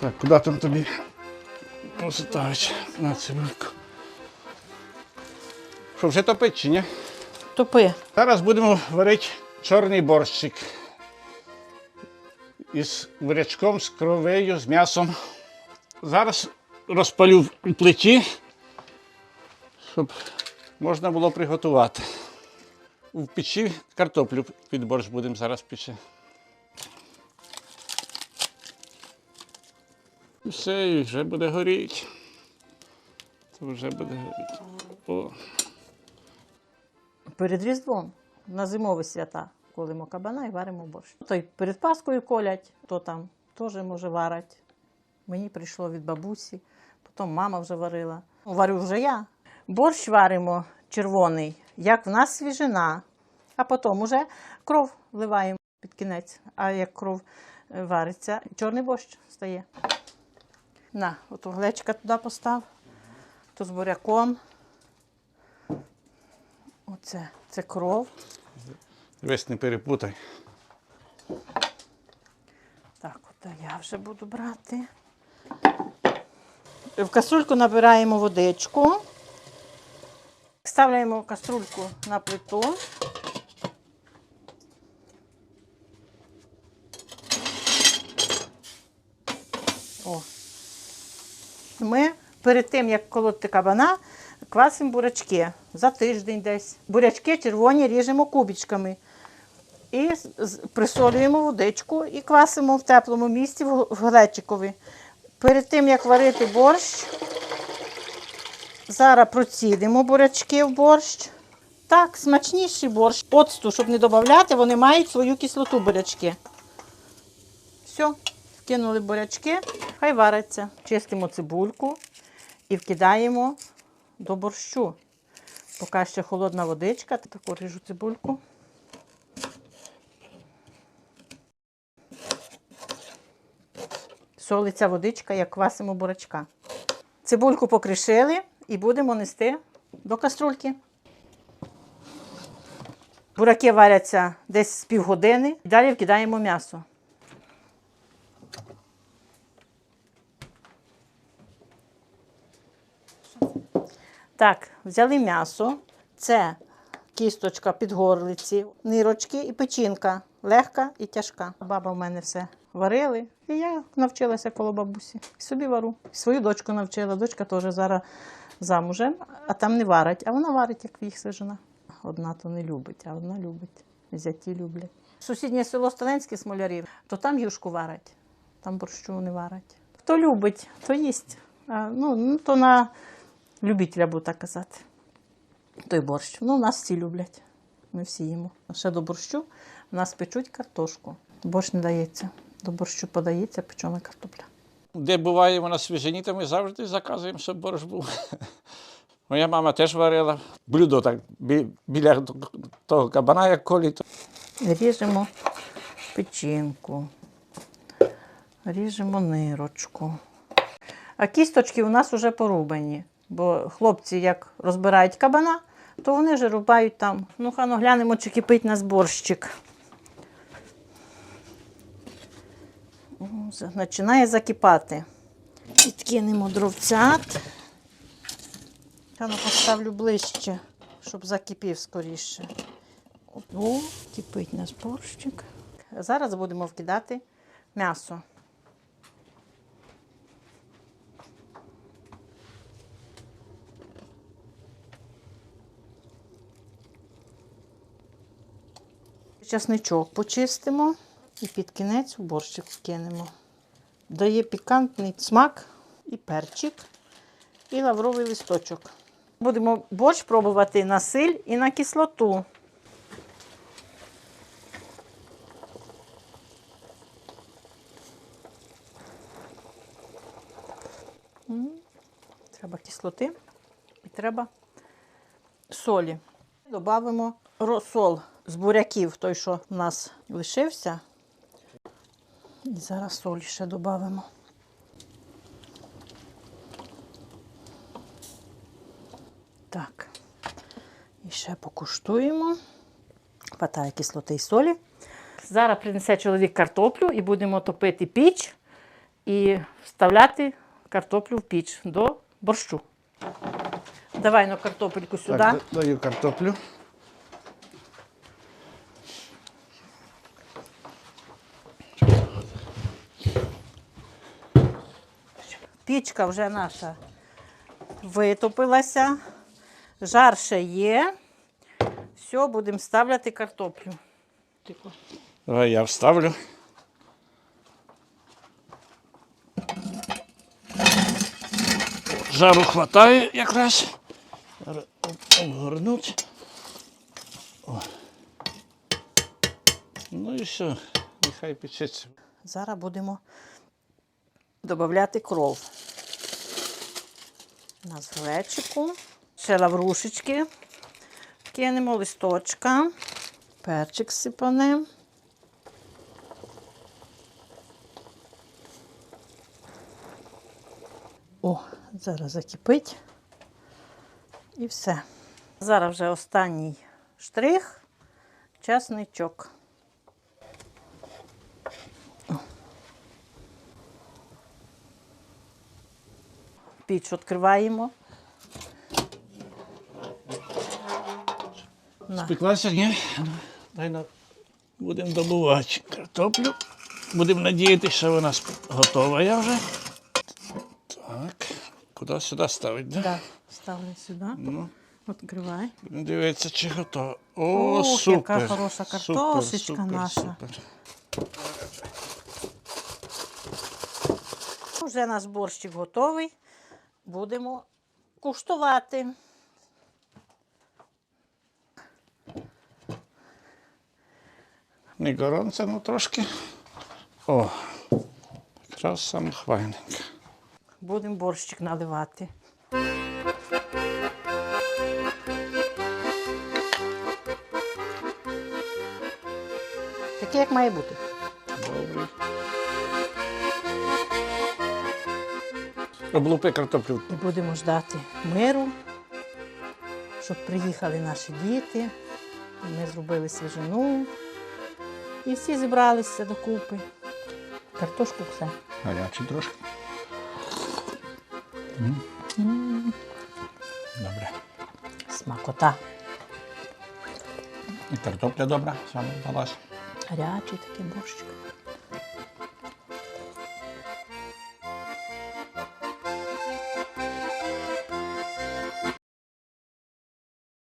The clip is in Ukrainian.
Так, куди там тобі? Оситавич на цибульку. Що, вже топить чи ні? Топи. Зараз будемо варити чорний борщик. Із бурячком, з кровею, з м'ясом. Зараз розпалю в плиті, щоб можна було приготувати. В печі картоплю під борщ будемо зараз печи. Все, і вже буде горіти. Це вже буде горіти. О. Перед Різдвом на зимові свята колимо кабана і варимо борщ. То й перед Паскою колять, то там теж може варять. Мені прийшло від бабусі, потім мама вже варила. Варю вже я. Борщ варимо червоний, як в нас свіжина, а потім уже кров вливаємо під кінець. А як кров е, вариться, чорний борщ стає. На, от глечка туди постав, то з буряком. Оце це кров. Весь не перепутай. Так, от я вже буду брати. В каструльку набираємо водичку. Ставляємо каструльку на плиту. Ми перед тим, як колоти кабана, квасимо бурячки за тиждень десь. Бурячки червоні ріжемо кубічками. І присолюємо водичку і квасимо в теплому місці в глечикові. Перед тим, як варити борщ, зараз процідимо бурячки в борщ. Так, смачніший борщ. Оцту, щоб не додати, вони мають свою кислоту бурячки. Все, вкинули бурячки, хай вариться. Чистимо цибульку і вкидаємо до борщу. Поки ще холодна водичка, таку ріжу цибульку. солиться водичка, як квасимо бурачка. Цибульку покришили і будемо нести до каструльки. Бураки варяться десь з півгодини. Далі вкидаємо м'ясо. Так, взяли м'ясо. Це кісточка під горлиці, нирочки і печінка. Легка і тяжка. Баба в мене все варили. І я навчилася коло бабусі. Собі вару. Свою дочку навчила. Дочка теж зараз замужем, а там не варить. А вона варить, як їх жена. Одна то не любить, а одна любить. Зяті люблять. Сусіднє село Сталинське смолярів, то там юшку варять, там борщу не варять. Хто любить, то їсть. А, ну, ну, то на любителя, буду так казати. Той борщ. Ну, нас всі люблять. Ми всі їмо. Ще до борщу в нас печуть картошку. Борщ не дається. До борщу подається печена картопля. Де буваємо на свіжині, то ми завжди заказуємо, щоб борщ був. Моя мама теж варила. Блюдо так бі- біля того кабана, як коліто. Ріжемо печінку, ріжемо нирочку. А кісточки у нас вже порубані, бо хлопці, як розбирають кабана, то вони вже рубають там. Ну, хано глянемо, чи кипить нас борщик. Починає закипати. Відкинемо дровцят. Хано поставлю ближче, щоб закипів скоріше. О, кипить наш борщик. Зараз будемо вкидати м'ясо. Часничок почистимо і під кінець в борщик вкинемо. Дає пікантний смак і перчик, і лавровий листочок. Будемо борщ пробувати на силь і на кислоту. Треба кислоти і треба солі. Добавимо розсол з буряків, той, що в нас лишився. І зараз солі ще додамо. Так. І ще покуштуємо. Хватає кислоти і солі. Зараз принесе чоловік картоплю і будемо топити піч і вставляти картоплю в піч до борщу. Давай на картопельку сюди. Так, даю картоплю. Пічка вже наша витопилася, жар ще є. Все, будемо ставляти картоплю. Тихо. Давай я вставлю. Жару хватає якраз. Обгорнуть. Ну і все, нехай печеться. Зараз будемо додати кров. На з глечику. Ще лаврушечки. Кинемо листочка. Перчик сипанемо. О, зараз закипить. І все. Зараз вже останній штрих. Часничок. Піч відкриваємо. На. Спеклася, ні? Дай на... Будемо добувати картоплю. Будемо надіятися, що вона готова я вже. Так. Куди сюди ставити, да? Да, ставлю сюди. Ну, Відкривай. будемо дивитися, чи готова. О, Ох, супер. яка хороша Супер, супер, наша. супер. Вже наш борщик готовий. Будемо куштувати. Не горонце, ну трошки. О, якраз саме хвайненько. Будемо борщик наливати. Таке, як має бути. Добрий. Облупи картоплю. І будемо ждати миру, щоб приїхали наші діти. Ми зробили свіжину. І всі зібралися докупи. Картошку все. Гарячий трошки. Добре. Смакота. І картопля добра, саме вдалась. Гарячий такий борщик.